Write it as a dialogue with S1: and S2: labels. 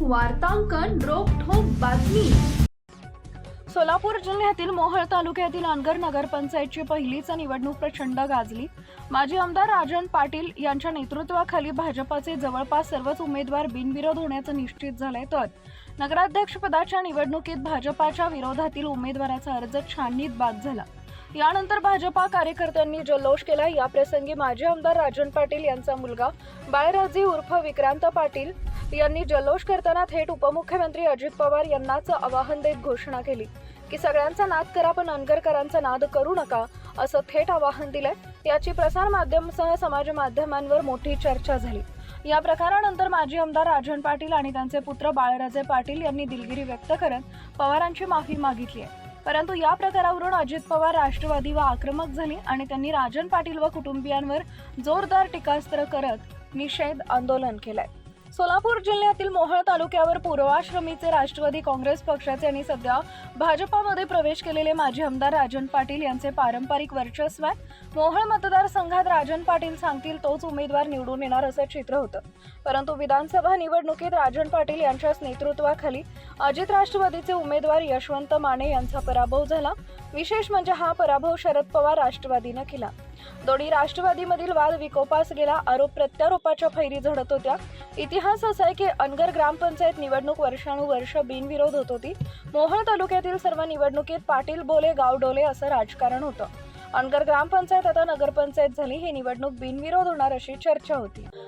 S1: वार्तांकन रोखोक बातमी.
S2: सोलापूर जिल्ह्यातील मोहळ तालुक्यातील अनगर नगरपंचायतची पहिलीच निवडणूक प्रचंड गाजली. माजी आमदार राजन पाटील यांच्या नेतृत्वाखाली भाजपाचे जवळपास सर्वच उमेदवार बिनविरोध होण्याचं निश्चित झालंय तर नगराध्यक्षपदाच्या निवडणुकीत भाजपाच्या विरोधातील उमेदवाराचा अर्ज छाननीत बाद झाला. यानंतर भाजपा कार्यकर्त्यांनी जल्लोष केला. याप्रसंगी माजी आमदार राजन पाटील यांचा मुलगा बाळराजे उर्फ विक्रांत पाटील यांनी जल्लोष करताना थेट उपमुख्यमंत्री अजित पवार यांनाच आवाहन देत घोषणा केली. की सगळ्यांचा नाद करा पण अनगरकरांचा नाद करू नका असं थेट आवाहन दिलंय. याची प्रसार माध्यमसह समाज माध्यमांवर मोठी चर्चा झाली. या प्रकारानंतर माजी आमदार राजन पाटील आणि त्यांचे पुत्र बाळराजे पाटील यांनी दिलगिरी व्यक्त करत पवारांची माफी मागितली आहे. परंतु या प्रकारावरून अजित पवार राष्ट्रवादी व आक्रमक झाली आणि त्यांनी राजन पाटील व कुटुंबियांवर जोरदार टीकास्त्र करत निषेध आंदोलन केलंय. सोलापूर जिल्ह्यातील मोहळ तालुक्यावर पूर्वाश्रमीचे राष्ट्रवादी काँग्रेस पक्षाचे आणि सध्या भाजपामध्ये प्रवेश केलेले माजी आमदार राजन पाटील यांचे पारंपरिक वर्चस्व आहे. मोहळ मतदारसंघात राजन पाटील सांगतील तोच उमेदवार निवडून येणार असं चित्र होतं. परंतु विधानसभा निवडणुकीत राजन पाटील यांच्याच नेतृत्वाखाली अजित राष्ट्रवादीचे उमेदवार यशवंत माने यांचा पराभव झाला. विशेष म्हणजे हा पराभव शरद पवार राष्ट्रवादीनं केला. दोन्ही राष्ट्रवादीमधील वाद विकोपास गेला आरोप प्रत्यारोपाच्या फैरी झडत होत्या. इतिहास असा आहे की अनगर ग्रामपंचायत निवडणूक वर्षानुवर्ष बिनविरोध होत होती. मोहोळ तालुक्यातील सर्व निवडणुकीत पाटील बोले गाव डोले असं राजकारण होतं. अनगर ग्रामपंचायत आता नगरपंचायत झाली ही निवडणूक बिनविरोध होणार अशी चर्चा होती.